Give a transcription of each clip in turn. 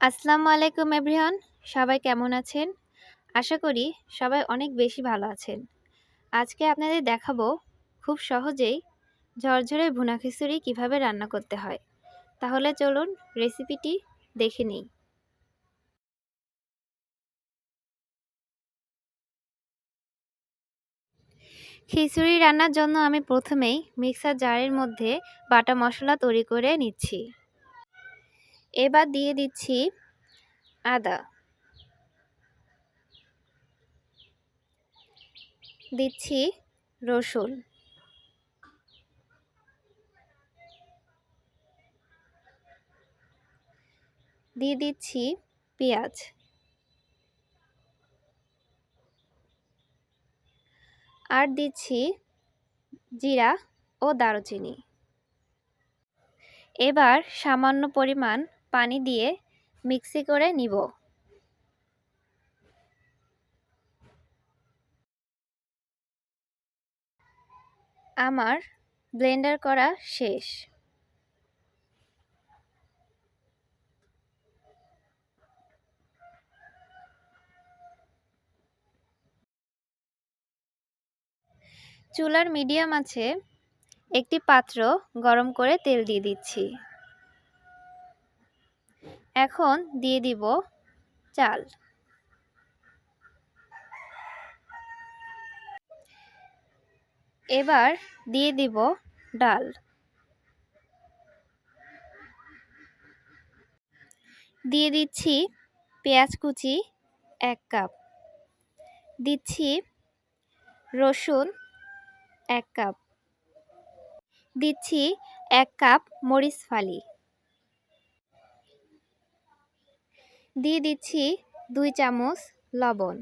আসসালামু আলাইকুম এভরিওয়ান, সবাই কেমন আছেন? আশা করি সবাই অনেক বেশি ভালো আছেন। আজকে আপনাদের দেখাবো খুব সহজেই ঝরঝরে ভুনা খিচুড়ি কীভাবে রান্না করতে হয়। তাহলে চলুন রেসিপিটি দেখে নিই। খিচুড়ি রান্নার জন্য আমি প্রথমেই মিক্সার জারের মধ্যে বাটা মশলা তৈরি করে নিচ্ছি। এবার দিয়ে দিচ্ছি আদা। দিচ্ছি রসুন। দিয়ে দিচ্ছি পেঁয়াজ। আর দিচ্ছি জিরা ও দারুচিনি। এবার সামান্য পরিমাণ পানি দিয়ে মিক্সি করে নিব। আমার ব্লেন্ডার করা শেষ। চুলার মিডিয়াম আছে একটি পাত্র গরম করে তেল দিয়ে দিচ্ছি। এখন দিয়ে দিব চাল। এবার দিয়ে দিব ডাল। দিয়ে দিচ্ছি পেঁয়াজ কুচি এক কাপ। দিচ্ছি রসুন এক কাপ। দিচ্ছি এক কাপ মরিচ ফালি। দিয়ে দিচ্ছি দুই চামচ লবণ।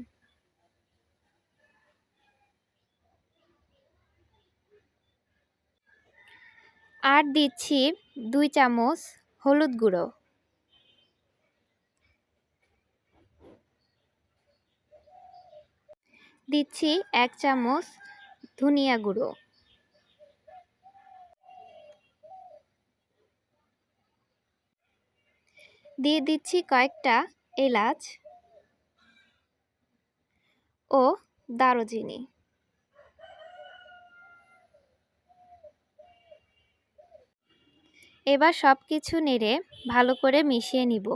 আর দিচ্ছি দুই চামচ হলুদ গুঁড়ো। দিচ্ছি এক চামচ ধনিয়া গুঁড়ো। দিয়ে দিচ্ছি কয়েকটা এলাচ ও দারুচিনি। এবার সব কিছু নেড়ে ভালো করে মিশিয়ে নিব।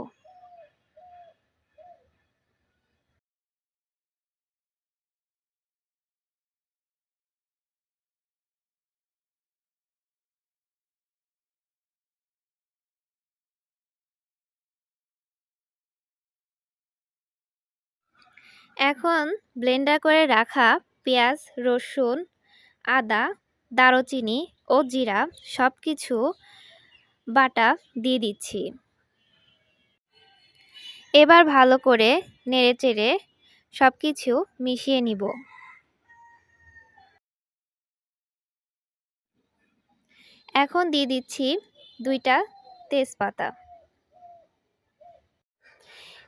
এখন ব্লেন্ডার করে রাখা পেঁয়াজ, রসুন, আদা, দারুচিনি ও জিরা সব কিছু বাটা দিয়ে দিচ্ছি। এবার ভালো করে নেড়ে চেড়ে সব কিছু মিশিয়ে নিব। এখন দিয়ে দিচ্ছি দুইটা তেজপাতা।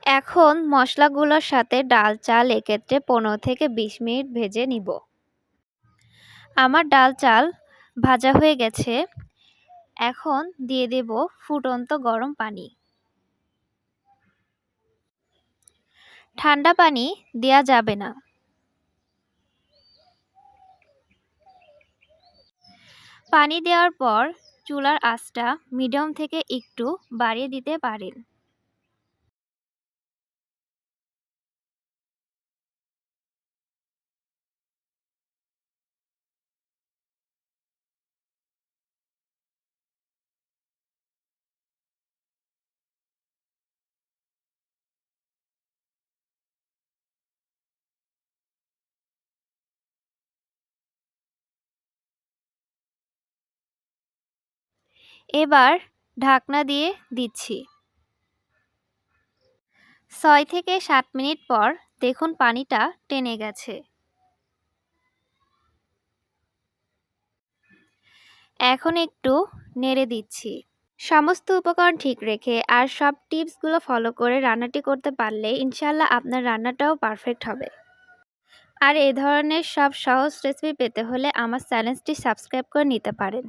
এখন মশলাগুলোর সাথে ডাল চাল এক্ষেত্রে পনেরো থেকে বিশ মিনিট ভেজে নিব। আমার ডাল চাল ভাজা হয়ে গেছে। এখন দিয়ে দেব ফুটন্ত গরম পানি। ঠান্ডা পানি দেয়া যাবে না। পানি দেওয়ার পর চুলার আঁচটা মিডিয়াম থেকে একটু বাড়িয়ে দিতে পারেন। এবার ঢাকনা দিয়ে দিচ্ছি। ছয় থেকে সাত মিনিট পর দেখুন পানিটা টেনে গেছে। এখন একটু নেড়ে দিচ্ছি। সমস্ত উপকরণ ঠিক রেখে আর সব টিপসগুলো ফলো করে রান্নাটি করতে পারলে ইনশাল্লাহ আপনার রান্নাটাও পারফেক্ট হবে। আর এ ধরনের সব সহজ রেসিপি পেতে হলে আমার চ্যানেলটি সাবস্ক্রাইব করে নিতে পারেন।